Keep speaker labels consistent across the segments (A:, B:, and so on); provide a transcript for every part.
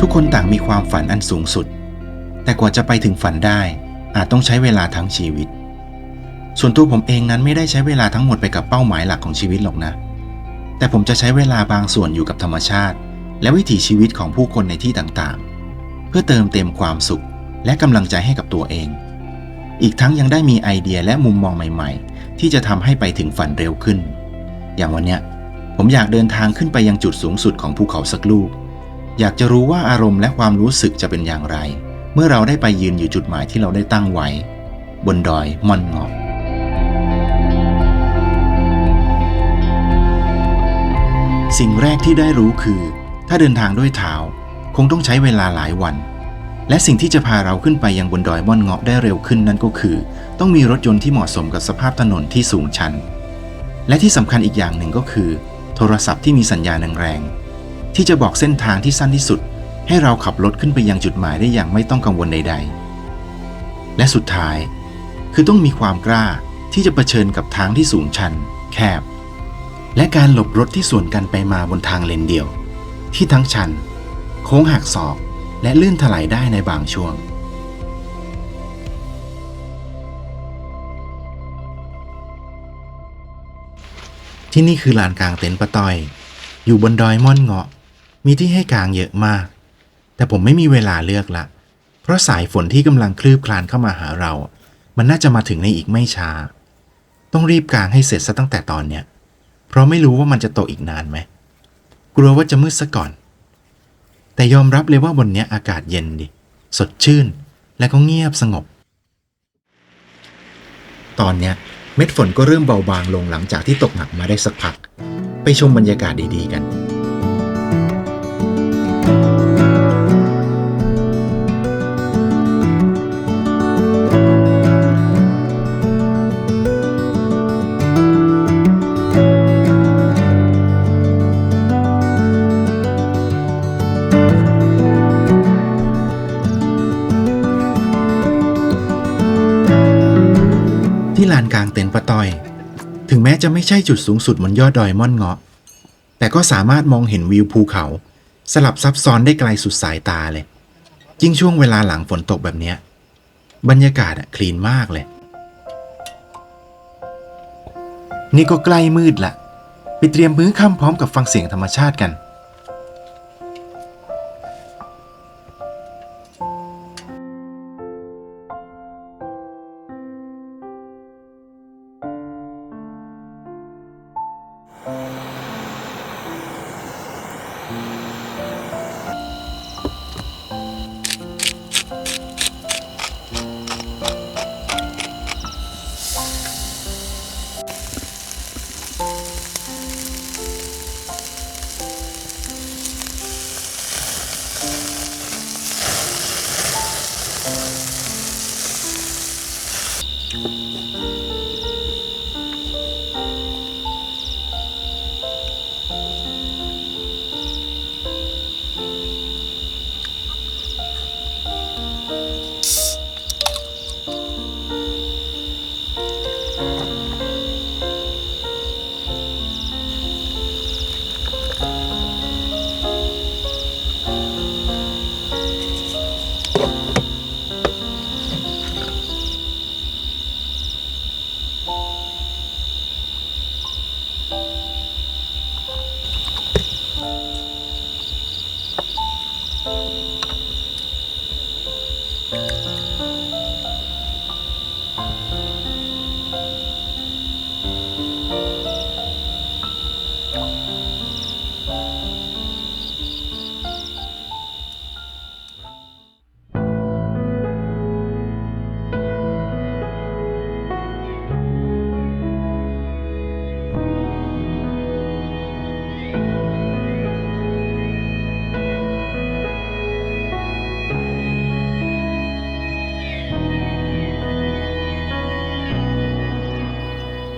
A: ทุกคนต่างมีความฝันอันสูงสุด แต่กว่าจะไปถึงฝันได้อาจต้องใช้เวลาทั้งชีวิต ส่วนตัวผมเองนั้นไม่ได้ใช้เวลาทั้งหมดไปกับเป้าหมายหลักของชีวิตหรอกนะ แต่ผมจะใช้เวลาบางส่วนอยู่กับธรรมชาติ และวิถีชีวิตของผู้คนในที่ต่างๆ เพื่อเติมเต็มความสุข และกำลังใจให้กับตัวเอง อีกทั้งยังได้มีไอเดียและมุมมองใหม่ๆ ที่จะทำให้ไปถึงฝันเร็วขึ้น อย่างวันเนี้ยผมอยากเดินทางขึ้นไปยังจุดสูงสุดของภูเขาสักลูก อยากจะรู้ว่าอารมณ์และความรู้สึกจะเป็นอย่างไร เมื่อเราได้ไปยืนอยู่จุดหมายที่เราได้ตั้งไว้ บนดอยมอนงอกสิ่งแรกที่ได้รู้คือ ถ้าเดินทางด้วยเท้าคงต้องใช้เวลาหลายวัน และสิ่งที่จะพาเราขึ้นไปยังบนดอยม่อนเงาะได้เร็วขึ้นนั่นก็คือ ต้องมีรถยนต์ที่เหมาะสมกับสภาพถนนที่สูงชัน และที่สำคัญอีกอย่างหนึ่งก็คือ โทรศัพท์ที่มีสัญญาณแรง ที่จะบอกเส้นทางที่สั้นที่สุด ให้เราขับรถขึ้นไปยังจุดหมายได้อย่างไม่ต้องกังวลใด ๆ และสุดท้าย คือต้องมีความกล้าที่จะเผชิญกับทางที่สูงชัน แคบ และการหลบรถที่สวนกันไปมาบนทางเลนเดียว ที่ทั้งชัน โค้งหักศอกและลื่นถลายได้ในบางช่วงที่นี่คือลานกลางเต็นท์ปะตอย อยู่บนดอยม่อนเงาะ มีที่ให้กางเยอะมาก แต่ผมไม่มีเวลาเลือกละ เพราะสายฝนที่กำลังคลืบคลานเข้ามาหาเรา มันน่าจะมาถึงในอีกไม่ช้า ต้องรีบกางให้เสร็จซะตั้งแต่ตอนเนี้ย เพราะไม่รู้ว่ามันจะตกอีกนานไหม กลัวว่าจะมืดซะก่อน แต่ยอมรับเลยว่าบนเนี้ยอากาศเย็นดิ สดชื่น และก็เงียบสงบ ตอนเนี้ยเม็ดฝนก็เริ่มเบาบางลงหลังจากที่ตกหนักมาได้สักพัก ไปชมบรรยากาศดีๆกันานกลางเต็นท์ปะต้อย ถึงแม้จะไม่ใช่จุดสูงสุดบนยอดดอยม่อนเงาะ แต่ก็สามารถมองเห็นวิวภูเขา สลับซับซ้อนได้ไกลสุดสายตาเลย ยิ่งช่วงเวลาหลังฝนตกแบบเนี้ย บรรยากาศอะคลีนมากเลย นี่ก็ใกล้มืดละไปเตรียมมื้อค่ำพร้อมกับฟังเสียงธรรมชาติกัน Thank you.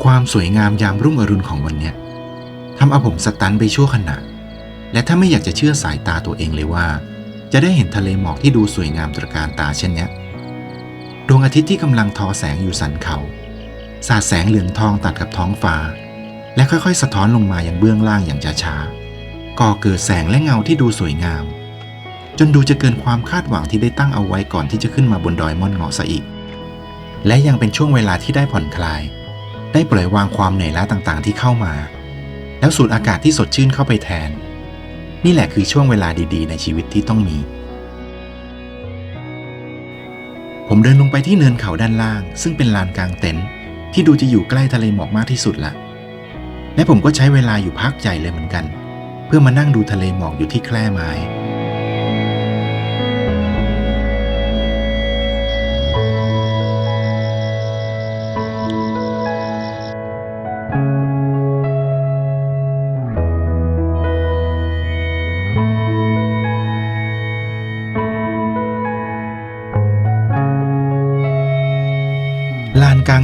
A: ความสวยงามยามรุ่งอรุณของวันเนี้ยทำเอาผมสตันไปชั่วขณะ และถ้าไม่อยากจะเชื่อสายตาตัวเองเลยว่า จะได้เห็นทะเลหมอกที่ดูสวยงามตระการตาเช่นเนี้ยดวงอาทิตย์ที่กำลังทอแสงอยู่สันเขา สาดแสงเหลืองทองตัดกับท้องฟ้า และค่อยๆ สะท้อนลงมาอย่างเบื้องล่างอย่างช้าๆก่อเกิดแสงและเงาที่ดูสวยงาม จนดูจะเกินความคาดหวังที่ได้ตั้งเอาไว้ก่อนที่จะขึ้นมาบนดอยม่อนเงาะซะอีก และยังเป็นช่วงเวลาที่ได้ผ่อนคลาย ได้ปล่อยวางความเหนื่อยล้าต่างๆ ที่เข้ามา แล้วสูดอากาศที่สดชื่นเข้าไปแทน นี่แหละคือช่วงเวลาดีๆ ในชีวิตที่ต้องมี ผมเดินลงไปที่เนินเขาด้านล่าง ซึ่งเป็นลานกลางเต็นท์ที่ดูจะอยู่ใกล้ทะเลหมอกมากที่สุดละและผมก็ใช้เวลาอยู่พักใหญ่เลยเหมือนกัน เพื่อมานั่งดูทะเลหมอกอยู่ที่แคร่ไม้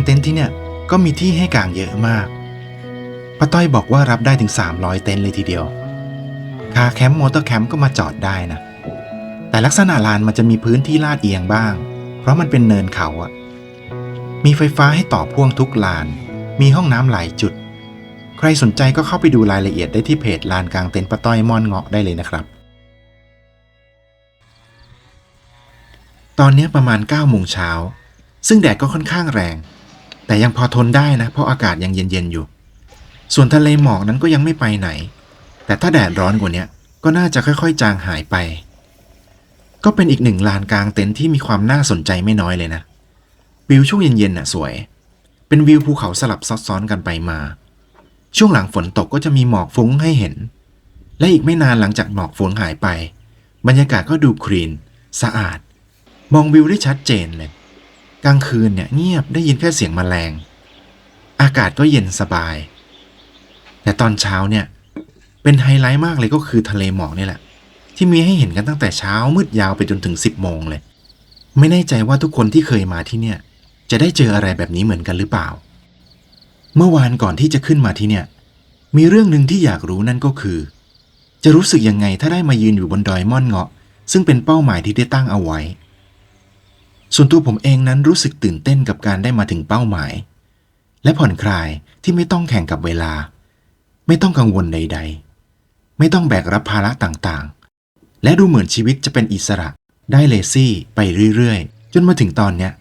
A: เต็นท์ที่เนี่ยก็มีที่ให้กางเยอะมากป้าต้อยบอกว่ารับได้ถึง 300 เต็นท์เลยทีเดียว คาแคมป์มอเตอร์แคมป์ก็มาจอดได้นะ แต่ลักษณะลานมันจะมีพื้นที่ลาดเอียงบ้าง เพราะมันเป็นเนินเขาอะมีไฟฟ้าให้ต่อพ่วงทุกลาน มีห้องน้ำหลายจุด ใครสนใจก็เข้าไปดูรายละเอียดได้ที่เพจลานกลางเต็นท์ป้าต้อยม่อนเงาะได้เลยนะครับ ตอนนี้ประมาณ9โมงเช้า ซึ่งแดดก็ค่อนข้างแรง แต่ยังพอทนได้นะ เพราะอากาศยังเย็นๆอยู่ ส่วนทะเลหมอกนั้นก็ยังไม่ไปไหน แต่ถ้าแดดร้อนกว่านี้ก็น่าจะค่อยๆ จางหายไป ก็เป็นอีกหนึ่งลานกลางเต็นท์ที่มีความน่าสนใจไม่น้อยเลยนะ วิวช่วงเย็นๆน่ะสวย เป็นวิวภูเขาสลับซับซ้อนกันไปมา ช่วงหลังฝนตกก็จะมีหมอกฟุ้งให้เห็น และอีกไม่นานหลังจากหมอกฝนหายไป บรรยากาศก็ดูคลีน สะอาด มองวิวได้ชัดเจนเลย กลางคืนเนี่ยเงียบได้ยินแค่เสียงแมลง อากาศก็เย็นสบาย แต่ตอนเช้าเนี่ย เป็นไฮไลท์มากเลยก็คือทะเลหมอกนี่แหละ ที่มีให้เห็นกันตั้งแต่เช้ามืดยาวไปจนถึง 10โมงเลย ไม่แน่ใจว่าทุกคนที่เคยมาที่เนี่ย จะได้เจออะไรแบบนี้เหมือนกันหรือเปล่า เมื่อวานก่อนที่จะขึ้นมาที่เนี่ย มีเรื่องหนึ่งที่อยากรู้นั่นก็คือ จะรู้สึกยังไงถ้าได้มายืนอยู่บนดอยม่อนเงาะ ซึ่งเป็นเป้าหมายที่ได้ตั้งเอาไว้ ส่วนตัวผมเองนั้นรู้สึกตื่นเต้นกับการได้มาถึงเป้าหมาย และผ่อนคลายที่ไม่ต้องแข่งกับเวลา ไม่ต้องกังวลใด ๆ ไม่ต้องแบกรับภาระต่างๆ และดูเหมือนชีวิตจะเป็นอิสระได้เลซี่ไปเรื่อยๆ จนมาถึงตอนเนี้ย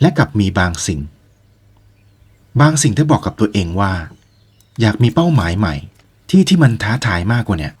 A: และกลับมีบางสิ่ง บางสิ่งที่บอกกับตัวเองว่า อยากมีเป้าหมายใหม่ ที่ที่มันท้าทายมากกว่าเนี่ย